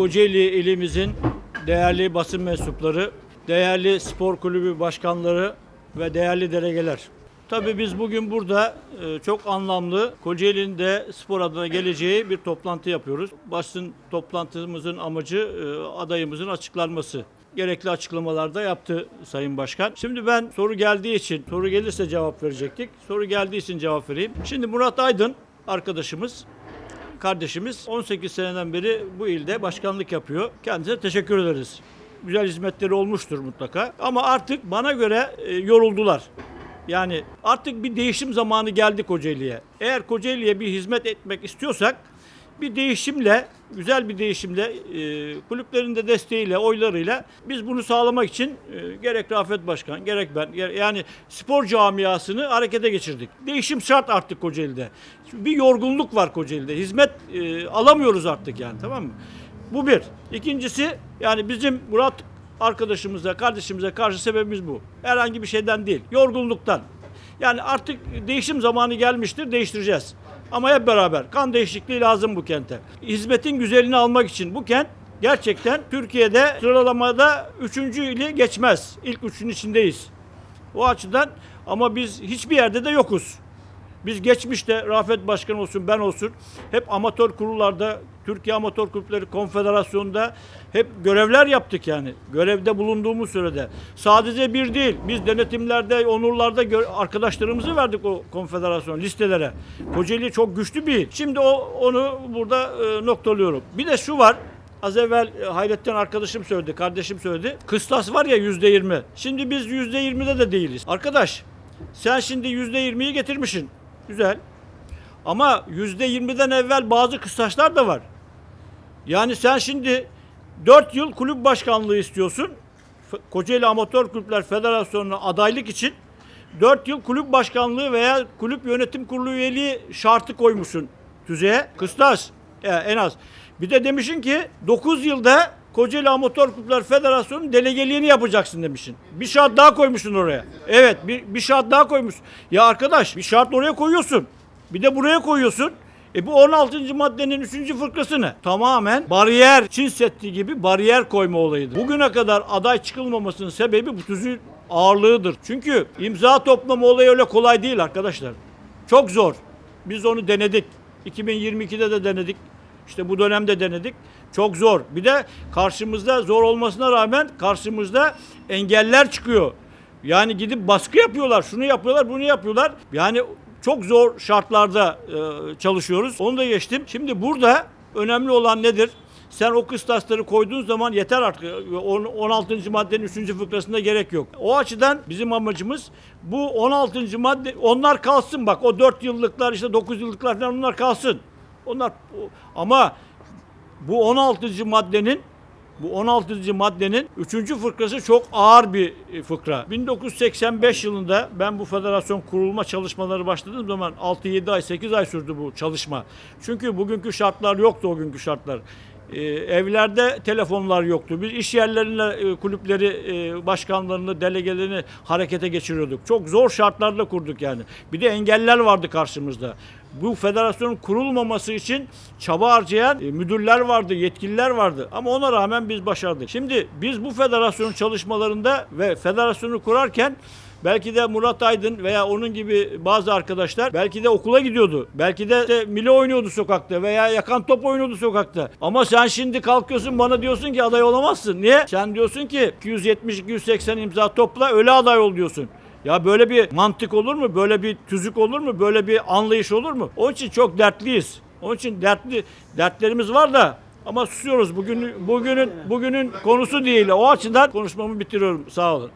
Kocaeli ilimizin değerli basın mensupları, değerli spor kulübü başkanları ve değerli delegeler. Tabii biz bugün burada e, çok anlamlı Kocaeli'nin de spor adına geleceği bir toplantı yapıyoruz. Basın toplantımızın amacı e, adayımızın açıklanması. Gerekli açıklamalar da yaptı Sayın Başkan. Şimdi ben soru geldiği için, soru gelirse cevap verecektik. Soru geldiği için cevap vereyim. Şimdi Murat Aydın arkadaşımız kardeşimiz 18 seneden beri bu ilde başkanlık yapıyor. Kendisine teşekkür ederiz. Güzel hizmetleri olmuştur mutlaka. Ama artık bana göre e, yoruldular. Yani artık bir değişim zamanı geldi Kocaeli'ye. Eğer Kocaeli'ye bir hizmet etmek istiyorsak bir değişimle, güzel bir değişimle, e, kulüplerin de desteğiyle, oylarıyla biz bunu sağlamak için e, gerek Rafet Başkan, gerek ben, ger- yani spor camiasını harekete geçirdik. Değişim şart artık Kocaeli'de. Şimdi Bir yorgunluk var Kocaeli'de. Hizmet e, alamıyoruz artık yani tamam mı? Bu bir. İkincisi yani bizim Murat arkadaşımıza, kardeşimize karşı sebebimiz bu. Herhangi bir şeyden değil. Yorgunluktan. Yani artık değişim zamanı gelmiştir, değiştireceğiz. Ama hep beraber kan değişikliği lazım bu kente. Hizmetin güzelini almak için bu kent gerçekten Türkiye'de sıralamada üçüncü ili geçmez. İlk üçün içindeyiz. O açıdan ama biz hiçbir yerde de yokuz. Biz geçmişte Rafet Başkan olsun ben olsun hep amatör kurullarda Türkiye Amatör Kulüpleri Konfederasyonu'nda hep görevler yaptık yani. Görevde bulunduğumuz sürede. Sadece bir değil. Biz denetimlerde, onurlarda arkadaşlarımızı verdik o konfederasyon listelere. Kocaeli çok güçlü bir. Şimdi o onu burada e, noktalıyorum. Bir de şu var. Az evvel e, Hayrettin arkadaşım söyledi, kardeşim söyledi. Kıstas var ya yüzde yirmi. Şimdi biz yüzde yirmide de değiliz. Arkadaş sen şimdi yüzde yirmiyi getirmişsin. Güzel. Ama yüzde yirmiden evvel bazı kıstaslar da var. Yani sen şimdi 4 yıl kulüp başkanlığı istiyorsun. Kocaeli Amatör Kulüpler Federasyonu'na adaylık için 4 yıl kulüp başkanlığı veya kulüp yönetim kurulu üyeliği şartı koymuşsun tüzeye. Kıstas e, en az. Bir de demişsin ki 9 yılda Kocaeli Amatör Kulüpler Federasyonu delegeliğini yapacaksın demişsin. Bir şart daha koymuşsun oraya. Evet bir, bir şart daha koymuşsun. Ya arkadaş bir şart oraya koyuyorsun. Bir de buraya koyuyorsun. E bu 16. maddenin 3. fıkrası ne? Tamamen bariyer, Çin Seddi gibi bariyer koyma olayıdır. Bugüne kadar aday çıkılmamasının sebebi bu tüzüğün ağırlığıdır. Çünkü imza toplama olayı öyle kolay değil arkadaşlar. Çok zor. Biz onu denedik. 2022'de de denedik. İşte bu dönemde denedik. Çok zor. Bir de karşımızda zor olmasına rağmen karşımızda engeller çıkıyor. Yani gidip baskı yapıyorlar, şunu yapıyorlar, bunu yapıyorlar. Yani çok zor şartlarda e, çalışıyoruz. Onu da geçtim. Şimdi burada önemli olan nedir? Sen o kıstasları koyduğun zaman yeter artık. On- 16. maddenin 3. fıkrasında gerek yok. O açıdan bizim amacımız bu 16. madde onlar kalsın bak o 4 yıllıklar işte 9 yıllıklar falan onlar kalsın. Onlar ama bu 16. maddenin bu 16. maddenin 3. fıkrası çok ağır bir e, fıkra. 1985 yılında ben bu federasyon kurulma çalışmaları başladığım zaman 6-7 ay 8 ay sürdü bu çalışma. Çünkü bugünkü şartlar yoktu o günkü şartlar. Ee, evlerde telefonlar yoktu. Biz iş yerlerine e, kulüpleri, e, başkanlarını, delegelerini harekete geçiriyorduk. Çok zor şartlarla kurduk yani. Bir de engeller vardı karşımızda. Bu federasyonun kurulmaması için çaba harcayan e, müdürler vardı, yetkililer vardı. Ama ona rağmen biz başardık. Şimdi biz bu federasyonun çalışmalarında ve federasyonu kurarken Belki de Murat Aydın veya onun gibi bazı arkadaşlar belki de okula gidiyordu. Belki de işte mili oynuyordu sokakta veya yakan top oynuyordu sokakta. Ama sen şimdi kalkıyorsun bana diyorsun ki aday olamazsın. Niye? Sen diyorsun ki 270-280 imza topla öyle aday ol diyorsun. Ya böyle bir mantık olur mu? Böyle bir tüzük olur mu? Böyle bir anlayış olur mu? Onun için çok dertliyiz. Onun için dertli dertlerimiz var da ama susuyoruz. Bugün bugünün bugünün konusu değil. O açıdan konuşmamı bitiriyorum. Sağ olun.